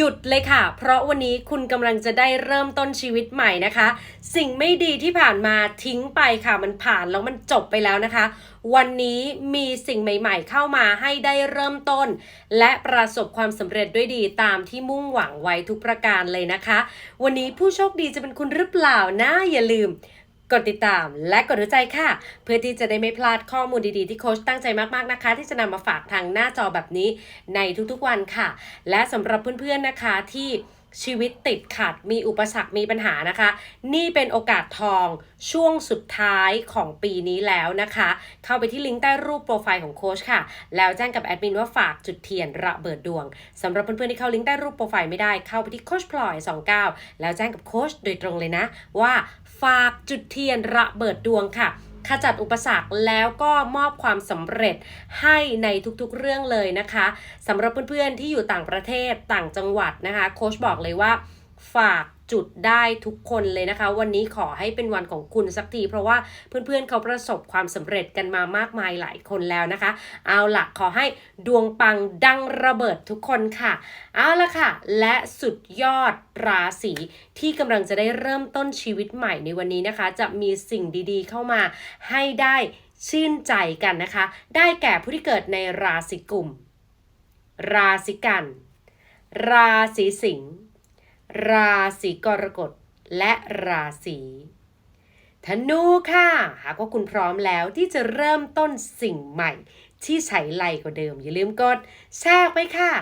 หยุดเลยค่ะ เพราะวันนี้คุณกำลังจะได้เริ่มต้นชีวิตใหม่นะคะ สิ่งไม่ดีที่ผ่านมาทิ้งไปค่ะ มันผ่านแล้วมันจบไปแล้วนะคะ วันนี้มีสิ่งใหม่ ๆ เข้ามาให้ได้เริ่มต้น และประสบความสำเร็จด้วยดีตามที่มุ่งหวังไว้ทุกประการเลยนะคะ วันนี้ผู้โชคดีจะเป็นคุณหรือเปล่านะอย่าลืม กดติดตามและกดหัวใจค่ะ เพื่อที่จะได้ไม่พลาดข้อมูลดีๆที่โค้ชตั้งใจมากๆนะคะ ที่จะนำมาฝากทางหน้าจอแบบนี้ในทุกๆวันค่ะ และสำหรับเพื่อนๆนะคะที่ชีวิตติดขัดมีอุปสรรคมีปัญหานะคะ นี่เป็นโอกาสทองช่วงสุดท้ายของปีนี้แล้วนะคะ เข้าไปที่ลิงก์ใต้รูปโปรไฟล์ของโค้ชค่ะ แล้วแจ้งกับแอดมินว่าฝากจุดเทียนระเบิดดวงสำหรับเพื่อนๆที่เข้าลิงก์ใต้รูปโปรไฟล์ไม่ได้เข้าไปที่โค้ชพลอย 29 แล้วแจ้งกับโค้ชโดยตรงเลยนะ ว่า ฝากจุดเทียนระเบิดดวงค่ะขจัดอุปสรรคแล้วก็มอบความสำเร็จให้ในทุกๆเรื่องเลยนะคะสำหรับเพื่อนๆที่อยู่ต่างประเทศต่างจังหวัดนะคะ โค้ชบอกเลยว่าฝาก จุดได้ทุกคนเลยนะคะ วันนี้ขอให้เป็นวันของคุณสักทีเพราะว่าเพื่อนๆเขาประสบความสำเร็จกันมามากมายหลายคนแล้วนะคะ เอาล่ะขอให้ดวงปังดังระเบิดทุกคนค่ะ เอาละค่ะ และสุดยอดราศีที่กำลังจะได้เริ่มต้นชีวิตใหม่ในวันนี้นะคะ จะมีสิ่งดีๆเข้ามาให้ได้ชื่นใจกันนะคะ ได้แก่ผู้ที่เกิดในราศีกุม ราศีกัน ราศีสิงห์ ราศีกรกฎและราศีธนูค่ะ หากว่าคุณพร้อมแล้วที่จะเริ่มต้นสิ่งใหม่ ที่ใช้ไรกว่าเดิม อย่าลืมกดแชร์ออกไปค่ะ